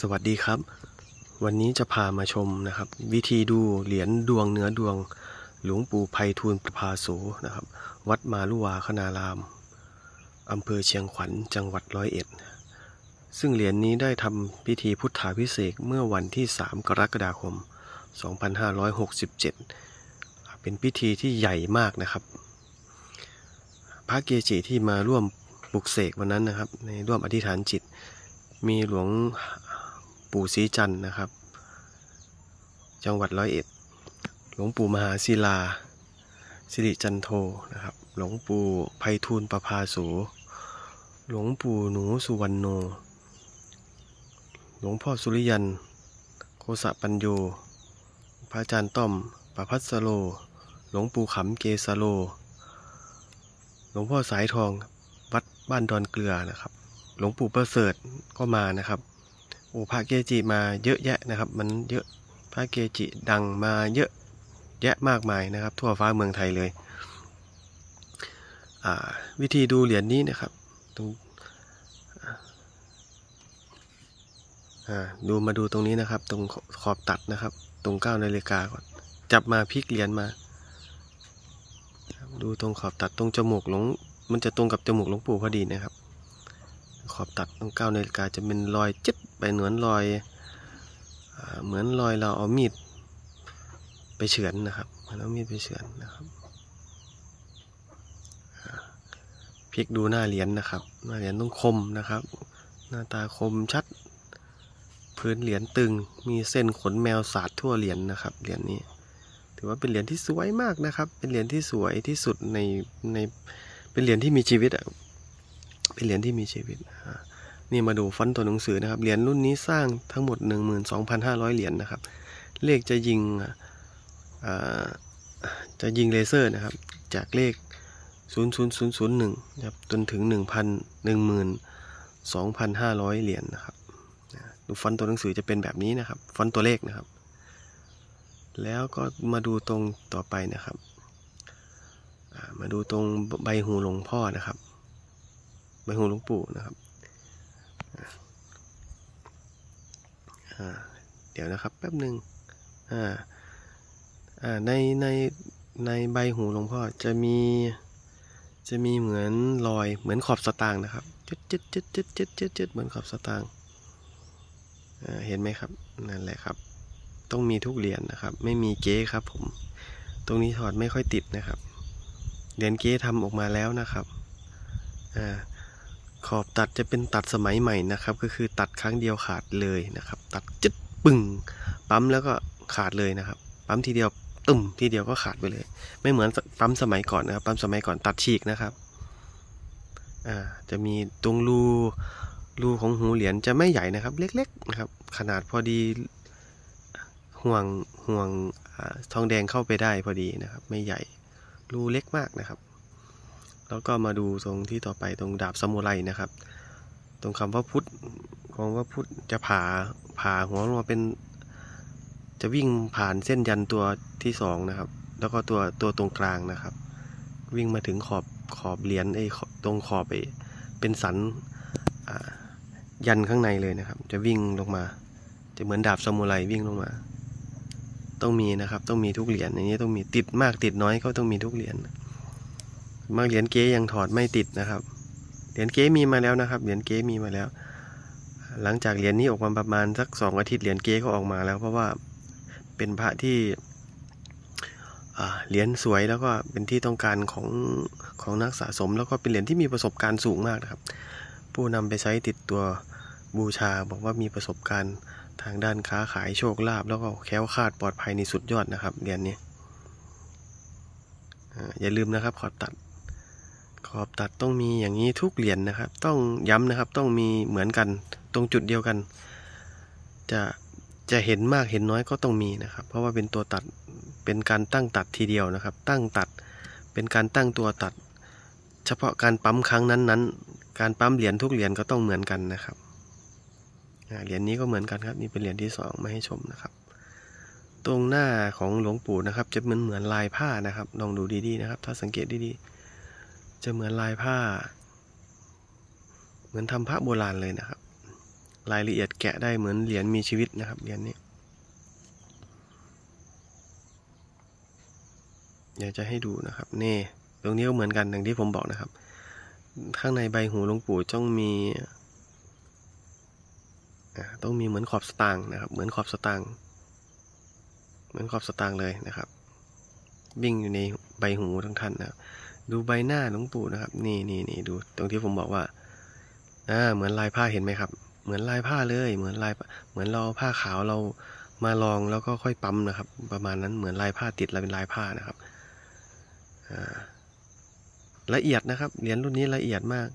สวัสดีครับ วันนี้จะพามาชมนะครับ วิธีดูเหรียญดวงเนื้อดวง หลวงปู่ไพฑูรย์ประภาโสนะครับ วัดมาลุวาคณารามอำเภอเชียงขวัญจังหวัดร้อยเอ็ด ซึ่งเหรียญนี้ได้ทำพิธีพุทธาพิเศษเมื่อวันที่ 3 กรกฎาคม 2567 เป็นพิธีที่ใหญ่มากนะครับ พระเกจิที่มาร่วมปลุกเสกวันนั้นนะครับ ในร่วมอธิษฐานจิตมีหลวง ปู่ศรีจันทร์นะครับ จังหวัดร้อยเอ็ด หลวงปู่มหาศิลา สิริจันโทนะครับ หลวงปู่ไพฑูรย์ประภาโสหลวงปู่หนูสุวรรณโน หลวงพ่อสุริยัน โคสะปัญโย พระอาจารย์ต้อมประพัสโล หลวงปู่ขำเกสโล หลวงพ่อสายทองวัดบ้านดอนเกลือนะครับ หลวงปู่ประเสริฐก็มานะครับ โอ้พระเกจิมาเยอะแยะนะครับ มันเยอะพระเกจิดังมาเยอะแยะมากมายนะครับ ทั่วฟ้าเมืองไทยเลย วิธีดูเหรียญนี้นะครับตรงดูมาดูตรงนี้นะครับ ตรงขอบตัดนะครับ ตรงเก้านาฬิกาก่อนจับมาพลิกเหรียญมา ดูตรงขอบตัดตรงจมูกหลงมันจะตรงกับจมูกหลวงปู่พอดีนะครับ ขอบตัดตรงเก้านาฬิกาจะเป็นรอยจิ๊ดไปเหมือนรอยเหมือนรอยเราเอามีดไปเฉือนนะครับเหมือนเอามีดไปเฉือนนะครับพลิกดูหน้าเหรียญนะครับ หน้าเหรียญต้องคมนะครับ หน้าตาคมชัด พื้นเหรียญตึง มีเส้นขนแมวสาดทั่วเหรียญนะครับ เหรียญนี้ ถือว่าเป็นเหรียญที่สวยมากนะครับ เป็นเหรียญที่สวยที่สุดในใน เป็นเหรียญที่มีชีวิตอะ เป็นเหรียญที่มีชีวิต นี่มาดูฟอนต์ตัวหนังสือนะครับ เหรียญรุ่นนี้สร้างทั้งหมด 12,500 เหรียญนะครับ เลขจะยิงจะยิงเลเซอร์นะครับ จากเลข 00001นะครับจนถึง 1,000 12,500 เหรียญนะครับ ดูฟอนต์ตัวหนังสือจะเป็นแบบนี้นะครับ ฟอนต์ตัวเลขนะครับ แล้วก็มาดูตรงต่อไปนะครับ มาดูตรงใบหูหลวงพ่อนะครับ ใบหูหลวงปู่นะครับเดี๋ยวนะครับแป๊บหนึ่งในในในใบหูหลวงพ่อจะมีจะมีเหมือนรอยเหมือนขอบสตางค์นะครับจึ๊ดจึ๊ดจึ๊ดจึ๊ดจึ๊ดจึ๊ดจึ๊ดเหมือนขอบสตางค์เห็นไหมครับนั่นแหละครับ ต้องมีทุกเหรียญนะครับ ไม่มีเก๊ครับผม ตรงนี้ถอดไม่ค่อยติดนะครับเหรียญเก๊ทำออกมาแล้วนะครับอ่า ขอบตัดจะเป็นตัดสมัยใหม่นะครับ ก็คือตัดครั้งเดียวขาดเลยนะครับ ตัดจึ๊ดปึ้งปั๊มแล้วก็ขาดเลยนะครับ ปั๊มทีเดียวตึมทีเดียวก็ขาดไปเลย ไม่เหมือนปั๊มสมัยก่อนนะครับ ปั๊มสมัยก่อนตัดฉีกนะครับอ่าจะมีตรงรูรูของหูเหรียญจะไม่ใหญ่นะครับ เล็กๆนะครับ ขนาดพอดีห่วงห่วงอทองแดงเข้าไปได้พอดีนะครับ ไม่ใหญ่รูเล็กมากนะครับ แล้วก็มาดูตรงที่ต่อไปตรงดาบซามูไรนะครับ ตรงคำว่าพุทธของว่าพุทธจะผ่าผ่าหัวลงมาเป็น จะวิ่งผ่านเส้นยันตัวที่สองนะครับ แล้วก็ตัวตัวตรงกลางนะครับ วิ่งมาถึงขอบขอบเหรียญไอ้ตรงขอบไอ้เป็นสันยันข้างในเลยนะครับ จะวิ่งลงมา จะเหมือนดาบซามูไรวิ่งลงมา ต้องมีนะครับ ต้องมีทุกเหรียญอย่างนี้ต้องมีติดมากติดน้อยก็ต้องมีทุกเหรียญ มากเหรียญเก๊ยังถอดไม่ติดนะครับ เหรียญเก๊มีมาแล้วนะครับ เหรียญเก๊มีมาแล้ว หลังจากเหรียญนี้ออกมาประมาณสักสองอาทิตย์เหรียญเก๊ก็ออกมาแล้ว เพราะว่าเป็นพระที่เหรียญสวยแล้วก็เป็นที่ต้องการของของนักสะสม แล้วก็เป็นเหรียญที่มีประสบการณ์สูงมากนะครับ ผู้นำไปใช้ติดตัวบูชาบอกว่ามีประสบการณ์ทางด้านค้าขายโชคลาภแล้วก็แค้วคาดปลอดภัยในสุดยอดนะครับเหรียญนี้อย่าลืมนะครับขอตัด ขอบตัดต้องมีอย่างนี้ทุกเหรียญนะครับ ต้องย้ำนะครับต้องมีเหมือนกันตรงจุดเดียวกัน จะจะเห็นมากเห็นน้อยก็ต้องมีนะครับ เพราะว่าเป็นตัวตัดเป็นการตั้งตัดทีเดียวนะครับ ตั้งตัดเป็นการตั้งตัวตัด เฉพาะการปั๊มครั้งนั้นๆ การปั๊มเหรียญทุกเหรียญก็ต้องเหมือนกันนะครับเหรียญนี้ก็เหมือนกันครับนี่เป็นเหรียญที่สองมาให้ชมนะครับ ตรงหน้าของหลวงปู่นะครับ จะเหมือนเหมือนลายผ้านะครับลองดูดีๆนะครับ ถ้าสังเกตดีๆ จะเหมือนลายผ้า เหมือนทำผ้าโบราณเลยนะครับ รายละเอียดแกะได้เหมือนเหรียญมีชีวิตนะครับเหรียญนี้เดี๋ยวจะให้ดูนะครับนี่ตรงนี้ก็เหมือนกันอย่างที่ผมบอกนะครับ ข้างในใบหูหลวงปู่ต้องมีต้องมีเหมือนขอบสตางค์นะครับ เหมือนขอบสตางค์เหมือนขอบสตางค์เลยนะครับวิ่งอยู่ในใบหูทั้งท่านนะครับ ดูใบหน้าหลวงปู่นะครับ นี่นี่นี่ดู ตรงที่ผมบอกว่าอ่าเหมือนลายผ้าเห็นไหมครับ เหมือนลายผ้าเลย เหมือนลายเหมือนเราผ้าขาวเรามาลองแล้วก็ค่อยปั๊มนะครับ ประมาณนั้นเหมือนลายผ้าติดแล้วเป็นลายผ้านะครับอ่าละเอียดนะครับเหรียญรุ่นนี้ละเอียดมาก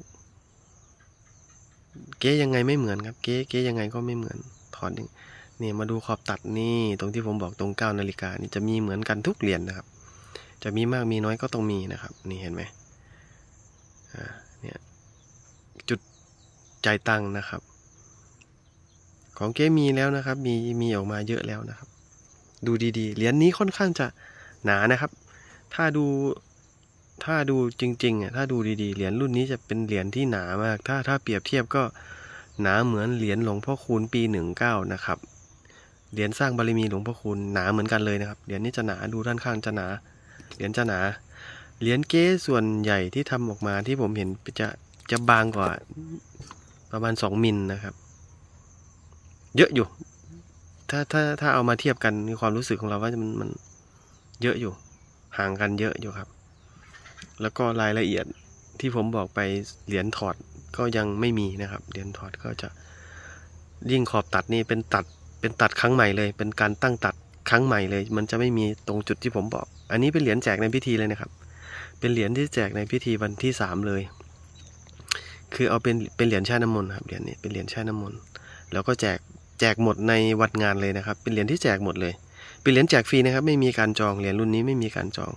เก๊ยังไงไม่เหมือนครับ เก๊เก๊ยังไงก็ไม่เหมือนถอดนี่นี่มาดูขอบตัดนี่ตรงที่ผมบอกตรงเก้านาฬิกานี่จะมีเหมือนกันทุกเหรียญนะครับ จะมีมากมีน้อยก็ต้องมีนะครับ นี่เห็นไหมอ่าเนี่ยจุดจ่ายตังค์นะครับ ของเก๊มีแล้วนะครับ มีมีออกมาเยอะแล้วนะครับ ดูดีๆเหรียญนี้ค่อนข้างจะหนานะครับ ถ้าดูถ้าดูจริงๆอะถ้าดูดีๆเหรียญรุ่นนี้จะเป็นเหรียญที่หนามาก ถ้าถ้าเปรียบเทียบก็หนาเหมือนเหรียญหลวงพ่อคูณปีหนึ่งเก้านะครับเหรียญสร้างบารมีหลวงพ่อคูณหนาเหมือนกันเลยนะครับเหรียญนี้จะหนาดูด้านข้างจะหนา เหรียญจะหนา เหรียญเก๊ส่วนใหญ่ที่ทำออกมาที่ผมเห็นจะจะบางกว่าประมาณสองมิลนะครับ เยอะอยู่ ถ้าถ้าถ้าเอามาเทียบกันในความรู้สึกของเราว่ามันมันเยอะอยู่ ห่างกันเยอะอยู่ครับ แล้วก็รายละเอียดที่ผมบอกไปเหรียญถอดก็ยังไม่มีนะครับ เหรียญถอดก็จะยิ่งขอบตัดนี่เป็นตัดเป็นตัดครั้งใหม่เลย เป็นการตั้งตัด ครั้งใหม่เลย มันจะไม่มีตรงจุดที่ผมบอก อันนี้เป็นเหรียญแจกในพิธีเลยนะครับ เป็นเหรียญที่แจกในพิธีวันที่สามเลย คือเอาเป็นเป็นเหรียญช่น้ำมนต์ครับเหรียญนี้เป็นเหรียญช่น้ำมนต์แล้วก็แจกแจกหมดในวันงานเลยนะครับ เป็นเหรียญที่แจกหมดเลย เป็นเหรียญแจกฟรีนะครับ ไม่มีการจองเหรียญรุ่นนี้ไม่มีการจอง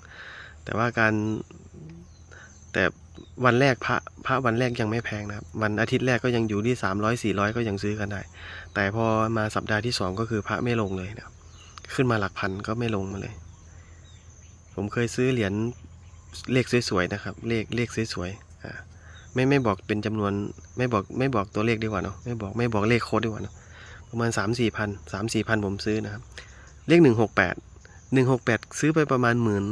แต่ว่าการแต่วันแรกพระพระวันแรกยังไม่แพงนะครับ วันอาทิตย์แรกก็ยังอยู่ที่สามร้อยสี่ร้อยก็ยังซื้อกันได้ แต่พอมาสัปดาห์ที่สองก็คือพระไม่ลงเลยนะครับ ขึ้นมาหลักพันก็ไม่ลงมาเลย ผมเคยซื้อเหรียญเลขสวยๆนะครับ เลขเลขสวยๆอ่าไม่ไม่บอกเป็นจำนวนไม่บอกไม่บอกตัวเลขดีกว่าเนาะไม่บอกไม่บอกเลขโค้ดดีกว่าเนาะประมาณสามสี่พันสามสี่พันผมซื้อนะครับ เลขหนึ่งหกแปดหนึ่งหกแปดซื้อไปประมาณหมื่น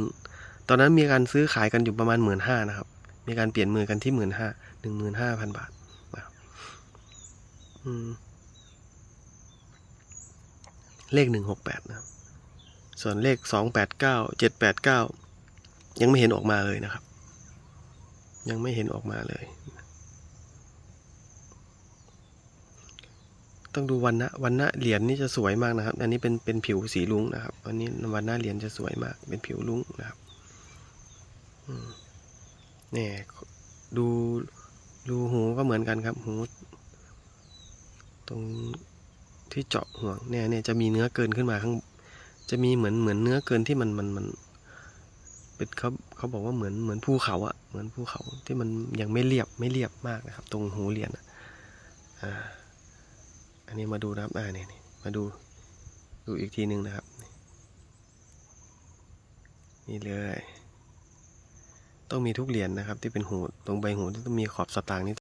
ตอนนั้นมีการซื้อขายกันอยู่ประมาณหมื่นห้านะครับ มีการเปลี่ยนมือกันที่หมื่นห้าหนึ่งหมื่นห้าพันบาทนะครับอืม เลขหนึ่งหกแปดนะ ส่วนเลขสองแปดเก้าเจ็ดแปดเก้ายังไม่เห็นออกมาเลยนะครับ ยังไม่เห็นออกมาเลย ต้องดูวันนะวันนะเหรียญนี่จะสวยมากนะครับ อันนี้เป็นเป็นผิวสีลุ้งนะครับ อันนี้วันนะเหรียญจะสวยมาก เป็นผิวลุ้งนะครับเนี่ยดูดูหูก็เหมือนกันครับ หู ตรง ที่เจาะห่วงเนี่ยเนี่ยจะมีเนื้อเกินขึ้นมาข้าง จะมีเหมือนเหมือนเนื้อเกินที่มันมันมันเป็นเขาเขาบอกว่าเหมือนเหมือนภูเขาอะเหมือนภูเขาที่มันยังไม่เรียบไม่เรียบมากนะครับ ตรงหูเหรียญอ่าอันนี้มาดูนะครับอ่านี่นี่มาดูดูอีกทีหนึ่งนะครับ นี่เลยต้องมีทุกเหรียญนะครับ ที่เป็นหูตรงใบหูที่ต้องมีขอบสตางค์นี่